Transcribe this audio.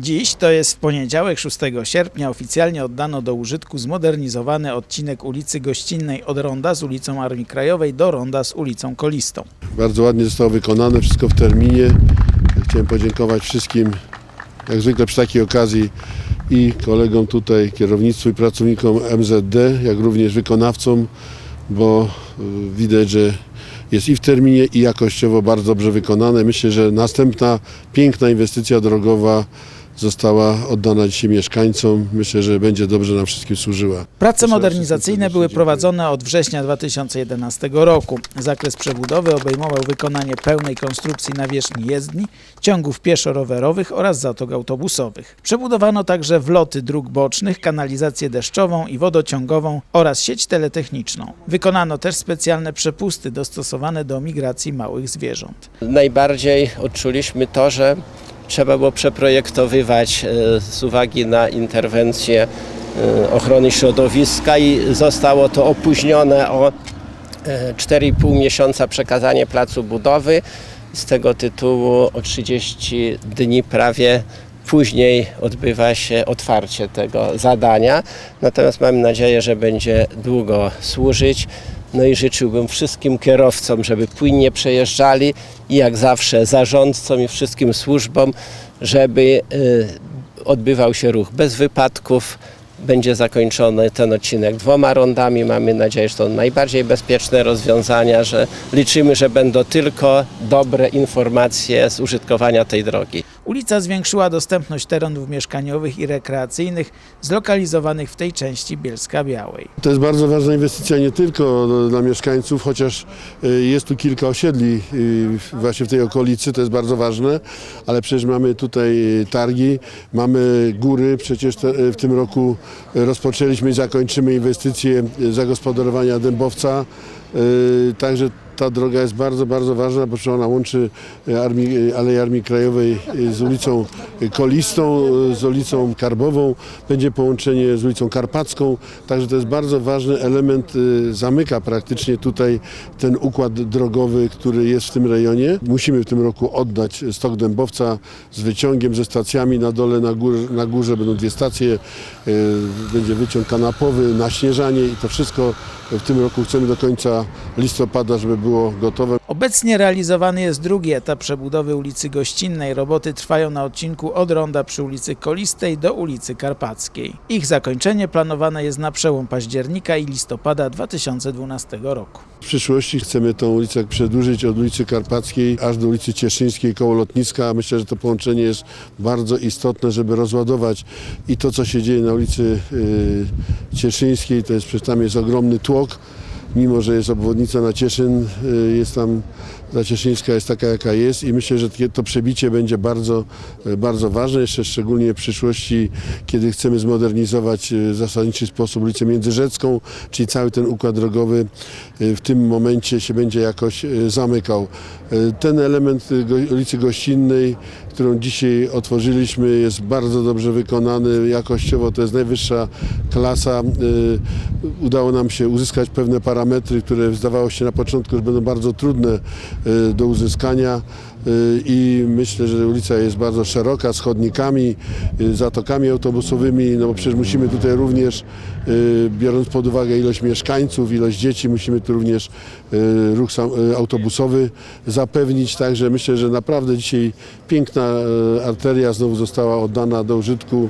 Dziś, to jest w poniedziałek 6 sierpnia, oficjalnie oddano do użytku zmodernizowany odcinek ulicy Gościnnej od ronda z ulicą Armii Krajowej do ronda z ulicą Kolistą. Bardzo ładnie zostało wykonane, wszystko w terminie. Chciałem podziękować wszystkim, jak zwykle przy takiej okazji i kolegom tutaj, kierownictwu i pracownikom MZD, jak również wykonawcom, bo y, widać, że jest i w terminie i jakościowo bardzo dobrze wykonane. Myślę, że następna piękna inwestycja drogowa została oddana dzisiaj mieszkańcom. Myślę, że będzie dobrze nam wszystkim służyła. Prace modernizacyjne były prowadzone od września 2011 roku. Zakres przebudowy obejmował wykonanie pełnej konstrukcji nawierzchni jezdni, ciągów pieszo-rowerowych oraz zatok autobusowych. Przebudowano także wloty dróg bocznych, kanalizację deszczową i wodociągową oraz sieć teletechniczną. Wykonano też specjalne przepusty dostosowane do migracji małych zwierząt. Najbardziej odczuliśmy to, że trzeba było przeprojektowywać e, z uwagi na interwencję e, ochrony środowiska i zostało to opóźnione o e, 4,5 miesiąca przekazanie placu budowy. Z tego tytułu o 30 dni prawie później odbywa się otwarcie tego zadania. Natomiast mamy nadzieję, że będzie długo służyć. No i życzyłbym wszystkim kierowcom, żeby płynnie przejeżdżali i jak zawsze zarządcom i wszystkim służbom, żeby y, odbywał się ruch bez wypadków. Będzie zakończony ten odcinek dwoma rondami. Mamy nadzieję, że to najbardziej bezpieczne rozwiązania, że liczymy, że będą tylko dobre informacje z użytkowania tej drogi. Ulica zwiększyła dostępność terenów mieszkaniowych i rekreacyjnych zlokalizowanych w tej części Bielska Białej. To jest bardzo ważna inwestycja nie tylko dla mieszkańców, chociaż y, jest tu kilka osiedli y, właśnie w tej okolicy, to jest bardzo ważne, ale przecież mamy tutaj y, targi, mamy góry, przecież w tym roku rozpoczęliśmy i zakończymy inwestycję y, zagospodarowania Dębowca, także ta droga jest bardzo, bardzo ważna, bo ona łączy y, Armii, y, Aleję Armii Krajowej y, z ulicą Kolistą, z ulicą Karbową, będzie połączenie z ulicą Karpacką, także to jest bardzo ważny element, zamyka praktycznie tutaj ten układ drogowy, który jest w tym rejonie. Musimy w tym roku oddać stok Dębowca z wyciągiem, ze stacjami na dole, na górze, na górze będą dwie stacje, będzie wyciąg kanapowy, naśnieżanie i to wszystko w tym roku chcemy do końca listopada, żeby było gotowe. Obecnie realizowany jest drugi etap przebudowy ulicy Gościnnej. Roboty trwają na odcinku od ronda przy ulicy Kolistej do ulicy Karpackiej. Ich zakończenie planowane jest na przełom października i listopada 2012 roku. W przyszłości chcemy tą ulicę przedłużyć od ulicy Karpackiej aż do ulicy Cieszyńskiej koło lotniska. Myślę, że to połączenie jest bardzo istotne, żeby rozładować i to, co się dzieje na ulicy y, Cieszyńskiej, to jest tam jest ogromny tłok. Mimo, że jest obwodnica na Cieszyn, y, jest tam, ta Cieszyńska jest taka, jaka jest i myślę, że to przebicie będzie bardzo, y, bardzo ważne, jeszcze szczególnie w przyszłości, kiedy chcemy zmodernizować y, w zasadniczy sposób ulicę Międzyrzecką, czyli cały ten układ drogowy w tym momencie się będzie jakoś zamykał. Ten element ulicy Gościnnej, którą dzisiaj otworzyliśmy, jest bardzo dobrze wykonany. Jakościowo to jest najwyższa klasa. Y, Udało nam się uzyskać pewne parametry, które zdawało się na początku, że będą bardzo trudne y, do uzyskania. Y, I myślę, że ulica jest bardzo szeroka, z chodnikami, zatokami autobusowymi, no bo przecież musimy tutaj również, biorąc pod uwagę ilość mieszkańców, ilość dzieci, musimy tu również ruch autobusowy zapewnić. Także myślę, że naprawdę dzisiaj piękna arteria znowu została oddana do użytku.